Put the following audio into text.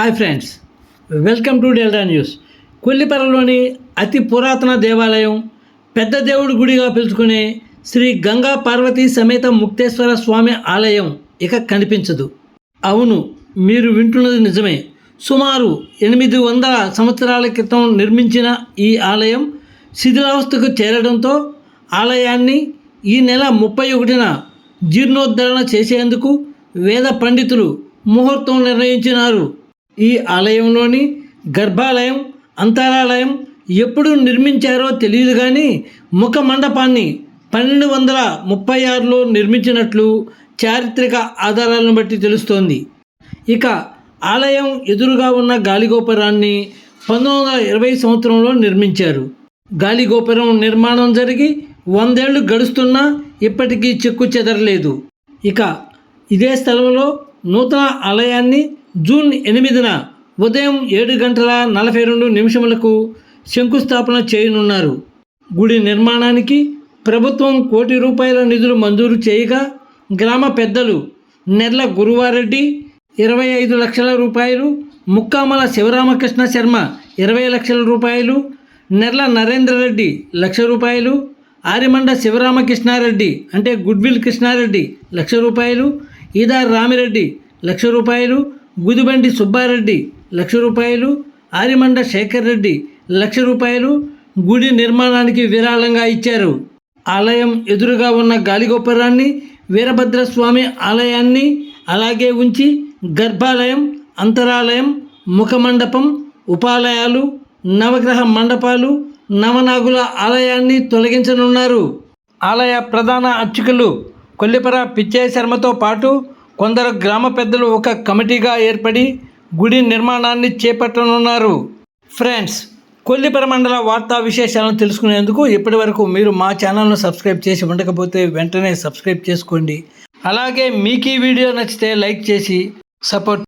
Hi friends welcome to Delta news. కొల్లిపరలోని అతి పురాతన దేవాలయం పెద్ద దేవుడి గుడిగా పిలుచుకునే శ్రీ గంగా పార్వతీ సమేత ముక్తేశ్వర స్వామి ఆలయం ఇక కనిపించదు. అవును మీరు వింటున్నది నిజమే. సుమారు ఎనిమిది వందల సంవత్సరాల క్రితం నిర్మించిన ఈ ఆలయం శిథిలావస్థకు చేరడంతో ఆలయాన్ని ఈ నెల ముప్పై ఒకటిన జీర్ణోద్ధరణ చేసేందుకు వేద పండితులు ముహూర్తం నిర్ణయించినారు. ఈ ఆలయంలోని గర్భాలయం అంతరాలయం ఎప్పుడు నిర్మించారో తెలియదు కానీ ముఖ మండపాన్ని పన్నెండు వందల ముప్పై ఆరులో నిర్మించినట్లు చారిత్రక ఆధారాలను బట్టి తెలుస్తోంది. ఇక ఆలయం ఎదురుగా ఉన్న గాలిగోపురాన్ని పంతొమ్మిది వందల ఇరవై సంవత్సరంలో నిర్మించారు. గాలిగోపురం నిర్మాణం జరిగి వందేళ్ళు గడుస్తున్నా ఇప్పటికీ చెక్కు చెదరలేదు. ఇక ఇదే స్థలంలో నూతన ఆలయాన్ని జూన్ ఎనిమిదిన ఉదయం ఏడు గంటల నలభై రెండు నిమిషములకు శంకుస్థాపన చేయనున్నారు. గుడి నిర్మాణానికి ప్రభుత్వం కోటి రూపాయల నిధులు మంజూరు చేయగా గ్రామ పెద్దలు నెర్ల గురువారెడ్డి ఇరవై ఐదు లక్షల రూపాయలు ముక్కామల శివరామకృష్ణ శర్మ ఇరవై లక్షల రూపాయలు నెర్ల నరేంద్ర రెడ్డి లక్ష రూపాయలు ఆరిమండ శివరామకృష్ణారెడ్డి అంటే గుడ్విల్ కృష్ణారెడ్డి లక్ష రూపాయలు ఈదార్ రామిరెడ్డి లక్ష రూపాయలు గుదిబండి సుబ్బారెడ్డి లక్ష రూపాయలు ఆరిమండ శేఖర్ రెడ్డి లక్ష రూపాయలు గుడి నిర్మాణానికి విరాళంగా ఇచ్చారు. ఆలయం ఎదురుగా ఉన్న గాలిగోపురాన్ని వీరభద్రస్వామి ఆలయాన్ని అలాగే ఉంచి గర్భాలయం అంతరాలయం ముఖమండపం ఉపాలయాలు నవగ్రహ మండపాలు నవనాగుల ఆలయాన్ని తొలగించనున్నారు. ఆలయ ప్రధాన అర్చకులు కొల్లిపర పిచ్చయ్య శర్మతో పాటు కొందరు గ్రామ పెద్దలు ఒక కమిటీగా ఏర్పడి గుడి నిర్మాణాన్ని చేపట్టనున్నారు. ఫ్రెండ్స్ కొల్లిపర మండల వార్తా విశేషాలను తెలుసుకునేందుకు ఇప్పటి వరకు మీరు మా ఛానల్ను సబ్స్క్రైబ్ చేసి ఉండకపోతే వెంటనే సబ్స్క్రైబ్ చేసుకోండి. అలాగే మీకు ఈ వీడియో నచ్చితే లైక్ చేసి సపోర్ట్